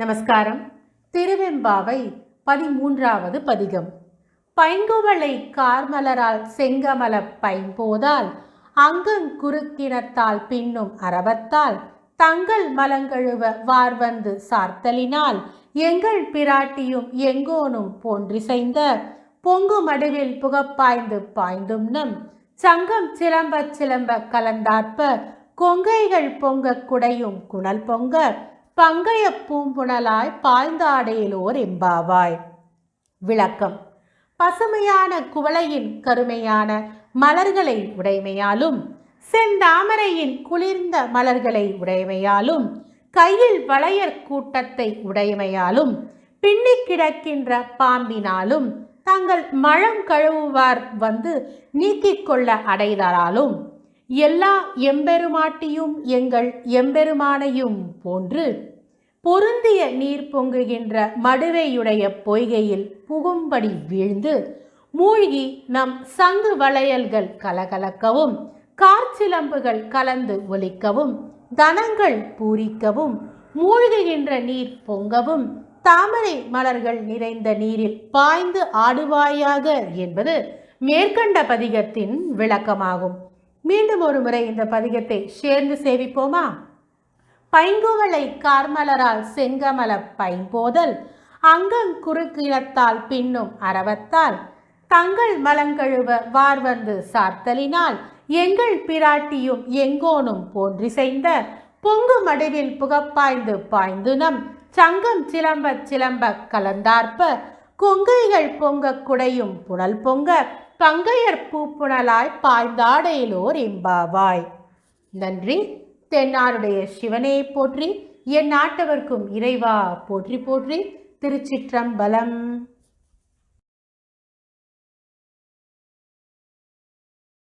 நமஸ்காரம். திருவெம்பாவை பதிமூன்றாவது பதிகம். பைங்குவளை கார்மலரால் செங்கமல பைம்போதால் அங்கங்குறுக்கினத்தால் பின்னும் அரவத்தால் தங்கள் மலங்கழுவ வார்வந்து சார்த்தலினால் எங்கள் பிராட்டியும் எங்கோனும் போன்றிசைந்த பொங்கு மடுவில் புகப்பாய்ந்து பாய்ந்தும் நம் சங்கம் சிலம்ப சிலம்ப கலந்தாற்ப கொங்கைகள் பொங்க குடையும் குணல் பொங்க பங்கைய பூம்புணலாய் பாய்ந்தாடையிலோர் எம்பாவாய் விளக்கம். பசுமையான குவளையின் கருமையான மலர்களை உடைமையாலும் செந்தாமரையின் குளிர்ந்த மலர்களை உடைமையாலும் கையில் வளையர் கூட்டத்தை உடைமையாலும் பின்னி கிடக்கின்ற பாம்பினாலும் தங்கள் மழம் கழுவுவார் வந்து நீக்கிக் கொள்ள அடைதலாலும் எல்லா எம்பெருமாட்டியும் எங்கள் எம்பெருமானையும் போன்று பொருந்திய நீர் பொங்குகின்ற மடுவையுடைய பொய்கையில் புகும்படி வீழ்ந்து மூழ்கி நம் சங்கு வளையல்கள் கலகலக்கவும் கார்ச்சிலம்புகள் கலந்து ஒலிக்கவும் தனங்கள் பூரிக்கவும் மூழ்குகின்ற நீர் பொங்கவும் தாமரை மலர்கள் நிறைந்த நீரில் பாய்ந்து ஆடுவாயாக என்பது மேற்கண்ட பதிகத்தின் விளக்கமாகும். மீண்டும் ஒரு முறை இந்த பதிகத்தை சேர்ந்து சேவிப்போமா? பைங்குவளை கார்மலரால் செங்கமல பைம்போதல் அங்கங் குறுக்கினத்தால் பின்னும் அரவத்தால் தங்கள் மலங்கழுவ வார்வந்து சார்த்தலினால் எங்கள் பிராட்டியும் எங்கோனும் போன்றிசைந்த பொங்கு மடுவில் புகப்பாய்ந்து பாய்ந்து நம் சங்கம் சிலம்ப சிலம்ப கலந்தார்ப்ப கொங்கைகள் பொங்க குடையும் புனல் பொங்க பங்கையர் பூப்புணலாய் பாய்ந்தாடையிலோர் இம்பாவாய் நன்றி. தென்னாருடைய சிவனே போற்றி என் நாட்டவர்க்கும் இறைவா போற்றி போற்றி. திருச்சிற்றம்பலம்.